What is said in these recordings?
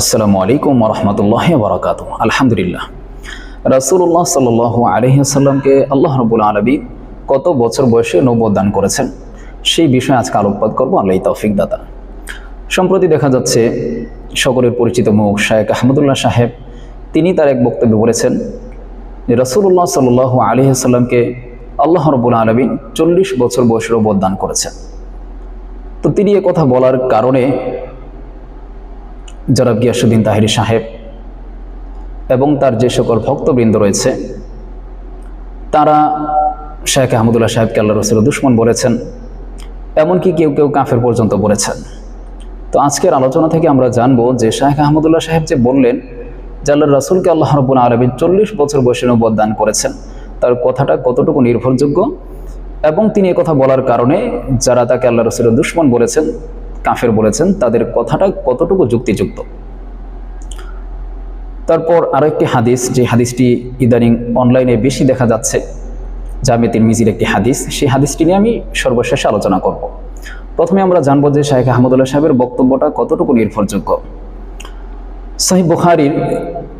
আসসালামু আলাইকুম রহমতুল্লাহ বরকাত আলহামদুলিল্লাহ। রাসুল্লাহ সাল আলহিহাসাল্লামকে আল্লাহ রবুল আলবী কত বছর বয়সে নব্বত দান করেছেন? সেই বিষয়ে আজকে আলোকপাত করব, আল্লাহ তৌফিক দাতা। সম্প্রতি দেখা যাচ্ছে, সকলের পরিচিত মুখ শায়েক আহমদুল্লাহ সাহেব, তিনি তার এক বক্তব্যে বলেছেন যে রসুল্লাহ সাল আলহিহাসাল্লামকে আল্লাহ রবুল আলমিন চল্লিশ বছর বয়সের নব্বত দান করেছেন। তো তিনি কথা বলার কারণে জনাব গিয়াসুদ্দিন তাহিরি সাহেব এবং তার যে সকল ভক্তবৃন্দ রয়েছে, তারা শেখ আহমদুল্লাহ সাহেবকে আল্লাহ রসুল দুশ্মন বলেছেন, এমনকি কেউ কেউ কাফের পর্যন্ত বলেছেন। তো আজকের আলোচনা থেকে আমরা জানব যে শাহেখ আহমদুল্লাহ সাহেব যে বললেন যে আল্লাহ রসুলকে আল্লাহ রবুল আরবি চল্লিশ বছর বয়সে নবদ দান করেছেন, তার কথাটা কতটুকু নির্ভরযোগ্য? এবং তিনি কথা বলার কারণে যারা তাকে আল্লাহ রসুলের দুশ্মন বলেছেন কাফের বলেছেন, তাদের কথাটা কতটুকু যুক্তিযুক্ত? তারপর আরও একটি হাদিস, যে হাদিসটি ইদানিং অনলাইনে বেশি দেখা যাচ্ছে, জামে মিজির একটি হাদিস, সেই হাদিসটি নিয়ে আমি সর্বশেষে আলোচনা করব। প্রথমে আমরা জানব যে শাহেখ আহমদুল্লাহ সাহেবের বক্তব্যটা কতটুকু নির্ভরযোগ্য। সাহিব বুখারির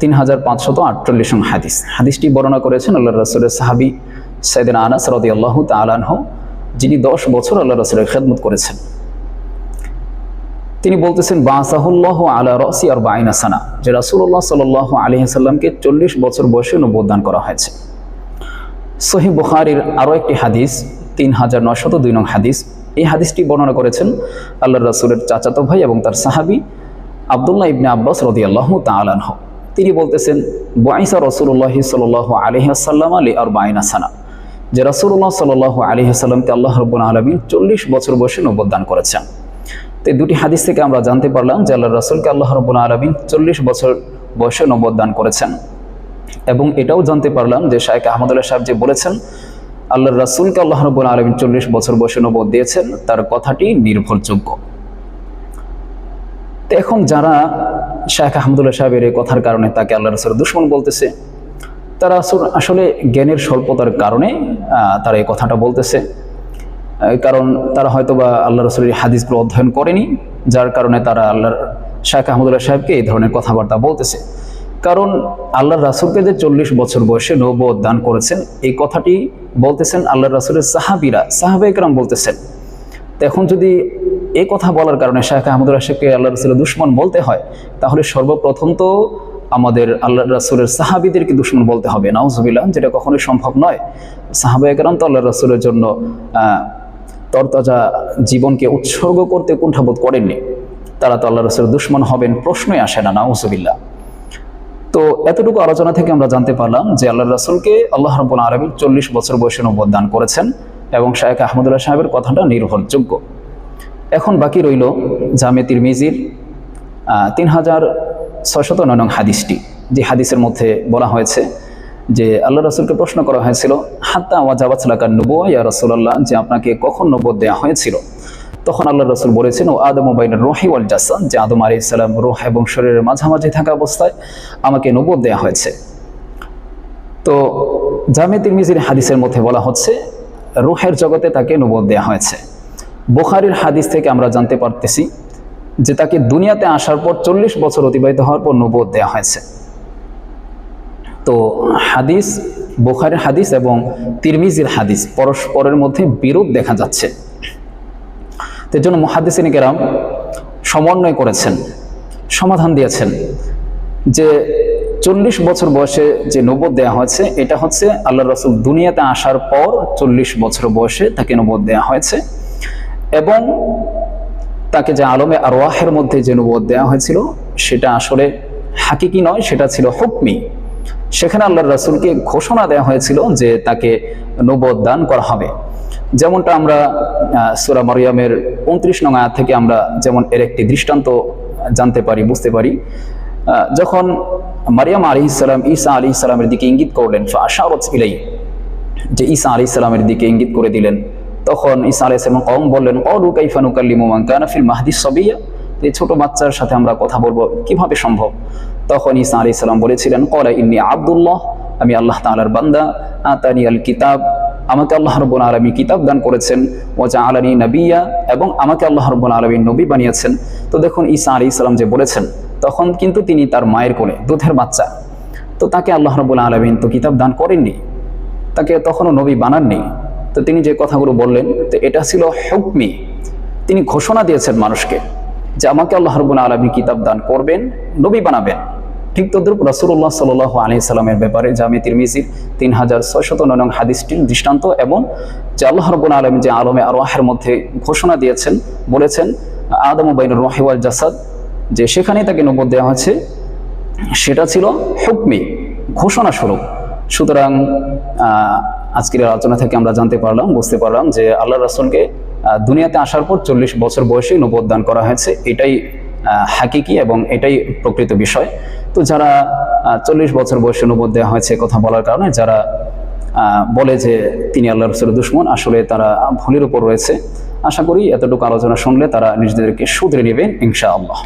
তিন হাজার পাঁচশত আটচল্লিশ হাদিস। হাদিসটি বর্ণনা করেছেন আল্লাহ রসুলের সাহাবি সৈদিন আনাস রদি আল্লাহ তালানহ যিনি দশ বছর আল্লাহ রসুলের খেদমত করেছেন। তিনি বলতেছেন, বাসাহুল্লাহ আলা রসি আর বাইনা সানা, যে রাসুল্লাহ সাল আলহিসাল্লামকে চল্লিশ বছর বয়সে নবোদান করা হয়েছে। সহি বুখারির আরও একটি হাদিস, তিন হাজার নশত দুই নং হাদিস। এই হাদিসটি বর্ণনা করেছেন আল্লাহ রসুলের চাচাতো ভাই এবং তার সাহাবি আবদুল্লাহ ইবনে আব্বাস রদি আল্লাহ তালানহ তিনি বলতেছেন, বাইসা রসুল্লাহ সাল আলহিহাসাল্লাম আলী আর বাইনা সানা, যে রসুল্লাহ সাল আলহিহাসাল্লামকে আল্লাহ রব্বুল আলমী চল্লিশ বছর বয়সে নবোদান করেছেন। তো এই দুটি হাদিস থেকে আমরা জানতে পারলাম যে আল্লাহ রসুলকে আল্লাহ রবুল আলমিন চল্লিশ বছর বয়সে নবদ দান করেছেন। এবং এটাও জানতে পারলাম যে শাহেক আহমদুল্লাহ সাহেব যে বলেছেন আল্লাহ রসুলকে আল্লাহ রবুল আলমিন চল্লিশ বছর বয়সে নবদ দিয়েছেন, তার কথাটি নির্ভরযোগ্য। তো এখন যারা শাহেখ আহমদুল্লাহ সাহেবের এই কথার কারণে তাকে আল্লাহ রসুল দুশ্মন বলতেছে, তারা আসলে জ্ঞানের স্বল্পতার কারণে তারা এই কথাটা বলতেছে। কারণ তারা হয়তো বা আল্লাহ রসুলের হাদিসগুলো অধ্যয়ন করেনি, যার কারণে তারা আল্লাহর শাহ আহমদুল্লাহ সাহেবকে এই ধরনের কথাবার্তা বলতেছে। কারণ আল্লাহ রাসুলকে যে চল্লিশ বছর বয়সে নব দান করেছেন, এই কথাটি বলতেছেন আল্লাহ রাসুলের সাহাবিরা সাহাবাইকরাম বলতেছেন। এখন যদি এই কথা বলার কারণে শাহ আহমদুল্লাহ সাহেবকে আল্লাহ রসুলের দুশ্মন বলতে হয়, তাহলে সর্বপ্রথম তো আমাদের আল্লাহ রাসুলের সাহাবিদেরকে দুশ্মন বলতে হবে। নাউজবিল্লাহ, যেটা কখনোই সম্ভব নয়। সাহাবাইকরাম তো আল্লাহ রাসুলের জন্য তরতাজা জীবনকে উৎসর্গ করতে কুণ্ঠাবোধ করেননি। তারা তো আল্লাহ রসুলের দুশ্মন হবেন, প্রশ্নই আসে না নাউজবিল্লা তো এতটুকু আলোচনা থেকে আমরা জানতে পারলাম যে আল্লাহ রসুলকে আল্লাহ রব্বুল আরবি চল্লিশ বছর বয়সে নবদান করেছেন এবং শাহেখ আহমদুল্লাহ সাহেবের কথাটা নির্ভরযোগ্য। এখন বাকি রইল জামে তিরমিজির তিন হাজার ছয়শত নয় নং হাদিসটি। যে হাদিসের মধ্যে বলা হয়েছে যে আল্লাহ রসুলকে প্রশ্ন করা হয়েছিল, হাত্তা ওয়াজাবাতলাকার নবুয়া ইয়া রসুল্লাহ যে আপনাকে কখন নবদ দেওয়া হয়েছিল? তখন আল্লাহ রসুল বলেছেন, ও আদম ওবাইন রোহি ওয়াল জাসান যে আদম আলি ইসলাম রোহ এবং শরীরের মাঝামাঝি থাকা অবস্থায় আমাকে নবদ দেওয়া হয়েছে। তো জামে তিরমিজির হাদিসের মধ্যে বলা হচ্ছে, রোহের জগতে তাকে নবদ দেওয়া হয়েছে। বোখারির হাদিস থেকে আমরা জানতে পারতেছি যে তাকে দুনিয়াতে আসার পর চল্লিশ বছর অতিবাহিত হওয়ার পর নবদ দেওয়া হয়েছে। তো হাদিস, বোখারের হাদিস এবং তিরমিজির হাদিস পরস্পরের মধ্যে বিরোধ দেখা যাচ্ছে। তো জন্য মহাদিসিন কেরাম সমন্বয় করেছেন, সমাধান দিয়েছেন যে চল্লিশ বছর বয়সে যে নবদ দেওয়া হয়েছে, এটা হচ্ছে আল্লাহ রসুল দুনিয়াতে আসার পর চল্লিশ বছর বয়সে তাকে নবদ দেওয়া হয়েছে এবং তাকে যে আলমে আরওয়াহের মধ্যে যে নবদ দেওয়া হয়েছিল, সেটা আসলে হাকিকি নয়, সেটা ছিল হুকমি। সেখানে আল্লাহ রাসুলকে ঘোষণা দেওয়া হয়েছিল যে তাকে নবদ দান করা হবে। যেমনটা আমরা সুরা মরিয়ামের উনত্রিশ নং আয়াত থেকে আমরা যেমন এর একটি দৃষ্টান্ত জানতে পারি, বুঝতে পারি যখন মারিয়াম আলী ইসলাম ঈসা আলী ইসলামের দিকে ইঙ্গিত করলেন আশারত ইলাই যে ঈসা আলী ইসলামের দিকে ইঙ্গিত করে দিলেন, তখন ঈসা আলী ইসলাম কম বললেন অলু কাইফানুকাল্লিমান কানাফিল মাহদিস সবিয়া এই ছোট বাচ্চার সাথে আমরা কথা বলব, কীভাবে সম্ভব? তখন ঈসা আলী ইসলাম বলেছিলেন, কলা ইন্নি আবদুল্লাহ, আমি আল্লাহ তালার বান্দা, আতানি আল কিতাব। আমাকে আল্লাহ রব্বুল আলমী কিতাব দান করেছেন ওজা আলানি নবিয়া, এবং আমাকে আল্লাহ রব্বুল আলমী নবী বানিয়েছেন। তো দেখুন, ঈসা আলী ইসলাম যে বলেছেন, তখন কিন্তু তিনি তার মায়ের কোলে দুধের বাচ্চা। তো তাকে আল্লাহ রবুল আলমিন তো কিতাব দান করেননি, তাকে তখনও নবী বানাননি। তো তিনি যে কথাগুলো বললেন, তো এটা ছিল হুকমি। তিনি ঘোষণা দিয়েছেন মানুষকে যে আমাকে আল্লাহ রবুল আলমী কিতাব দান করবেন, নবী বানাবেন। ঠিক তদ্রুপ রসুল্লাহ সাল আলি সাল্লামের ব্যাপারে জামি তিরমিজির তিন হাজার ছয়শত নং হাদিসটির দৃষ্টান্ত এবং যে আল্লাহ রবুল আলম যে আলমে আরোহের মধ্যে ঘোষণা দিয়েছেন, বলেছেন, আদম বাইনুর রহিওয়াল জাসাদ, যে সেখানেই তাকে নবদ দেওয়া হয়েছে, সেটা ছিল হুকমি, ঘোষণা স্বরূপ। সুতরাং আজকের আলোচনা থেকে আমরা জানতে পারলাম, বুঝতে পারলাম যে আল্লাহ রাসুলকে দুনিয়াতে আসার পর চল্লিশ বছর বয়সে নবদ দান করা হয়েছে, এটাই হাকিকি এবং এটাই প্রকৃত বিষয়। তো যারা চল্লিশ বছর বয়সের মধ্যে হয়েছে কথা বলার কারণে, যারা বলে যে তিনি আল্লাহ রসুলের দুশ্মন, আসলে তারা ভুলের উপর রয়েছে। আশা করি এতটুকু আলোচনা শুনলে তারা নিজেদেরকে শুধরে নেবেন, ইনশাআল্লাহ।